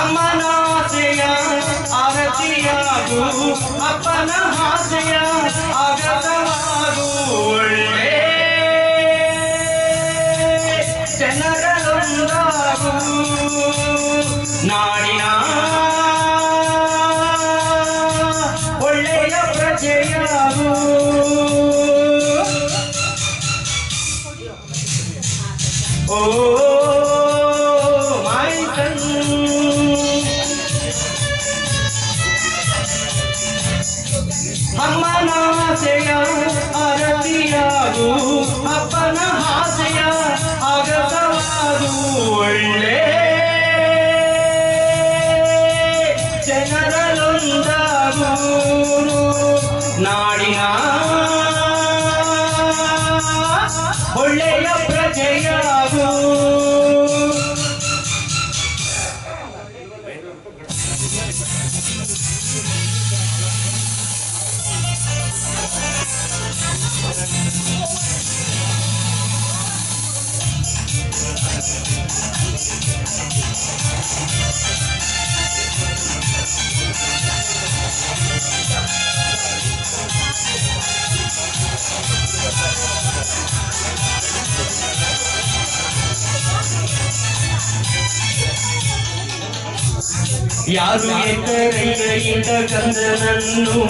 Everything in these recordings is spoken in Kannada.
अमना दया आरतिया गु अपना हाथ या आगतवा गूढ़ ಅಮ್ಮನ ಆಸೆಯ ಆರತಿಯಾಗು ಅಪ್ಪನ ಆಸೆಯ ಆಗತವಾಗು ಒಳ್ಳೆ ಜನರಲ್ಲೊಂದಾಗು ನಾಡಿನ ಯಾರು ಎತ್ತರೈಯಿಂದ ಕಂದನನ್ನು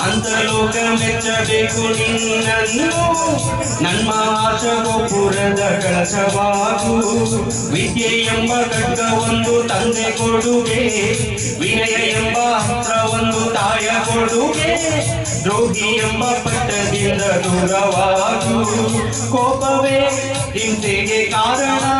ಅಂತಲೋಕ ಮೆಚ್ಚಬೇಕು ನಿನ್ನನ್ನು. ನಮ್ಮ ಆಶಗೋಪುರದ ಗೋಪುರದ ಕಳಶವಾಗು ವಿದ್ಯೆ ಎಂಬ ಕಂಗ ಒಂದು ತಂದೆ ಕೊಡುಗೆ. ವಿನಯ ಎಂಬ ಹತ್ರ ಒಂದು ತಾಯ ಕೊಡುಗೆ. ದ್ರೋಹಿ ಎಂಬ ಪಟ್ಟದಿಂದ ದೂರವಾಗು. ಕೋಪವೇ ಹಿಂಸೆಗೆ ಕಾರಣ.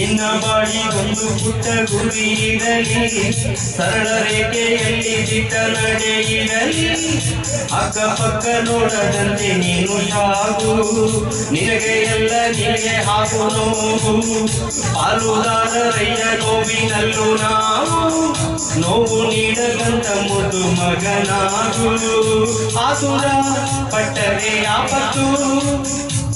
ನಿನ್ನ ಬಾಳಿ ಒಂದು ಪುಟ್ಟ ಗುರಿ ಇರಲಿ. ಸರಳ ರೇಖೆಯಲ್ಲಿ ಚಿತ್ತ ನಡೆ ಅಕ್ಕಪಕ್ಕ ನೋಡದಂತೆ ನೀನು ಸಾಗು. ನಿನಗೆ ಎಲ್ಲ ನಿನಗೆ ಹಾಕು ನೋವು. ಪಾಲುದಾರರಯ್ಯ ನೋವಿನಲ್ಲೂ ನಾವು. ನೋವು ನೀಡದಂತ ಮುದು ಮಗನಾಗು. ಆಸುರ ಪಟ್ಟರೆ ಆಪತ್ತು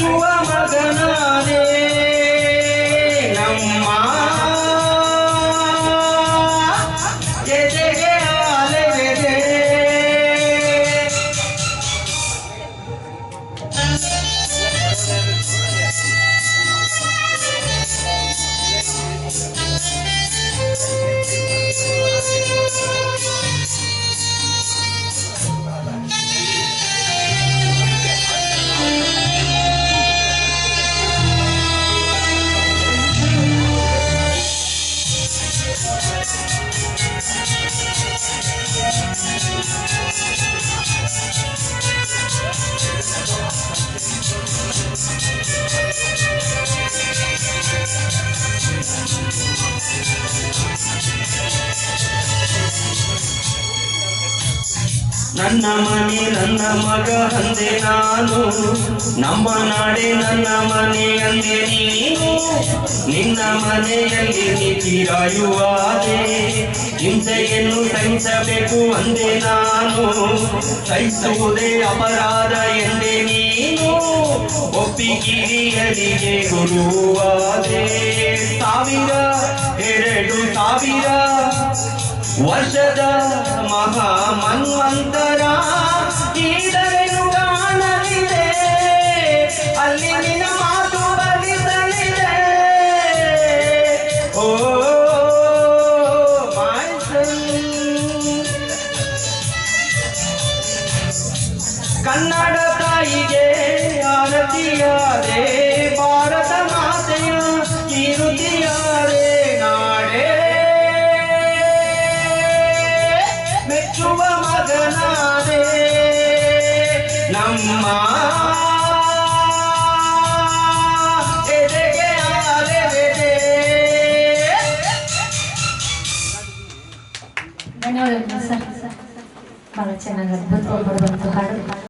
ಮೆಚ್ಚುವ ನನ್ನ ಮನೆ, ನನ್ನ ಮಗ ಅಂದೆ ನಾನು. ನಮ್ಮ ನಾಡೆ ನನ್ನ ಮನೆ ಅಂದೆ ನೀನು. ನಿನ್ನ ಮನೆಯಲ್ಲಿ ನೀತಿರಾಯುವಾದೆ ಹಿಂಸೆಯನ್ನು ಸಹಿಸಬೇಕು ಅಂದೆ ನಾನು. ಸಹಿಸುವುದೇ ಅಪರಾಧ ಎಂದೆ ನೀನು. ಒಪ್ಪಿಗಿರಿಯರಿಗೆ ಗುರುವಾದೆ ಸಾವಿರ, ಎರಡು ಸಾವಿರ. ವರ್ಷದ ಮಹಾ ಮನ್ವಂತರ Amma.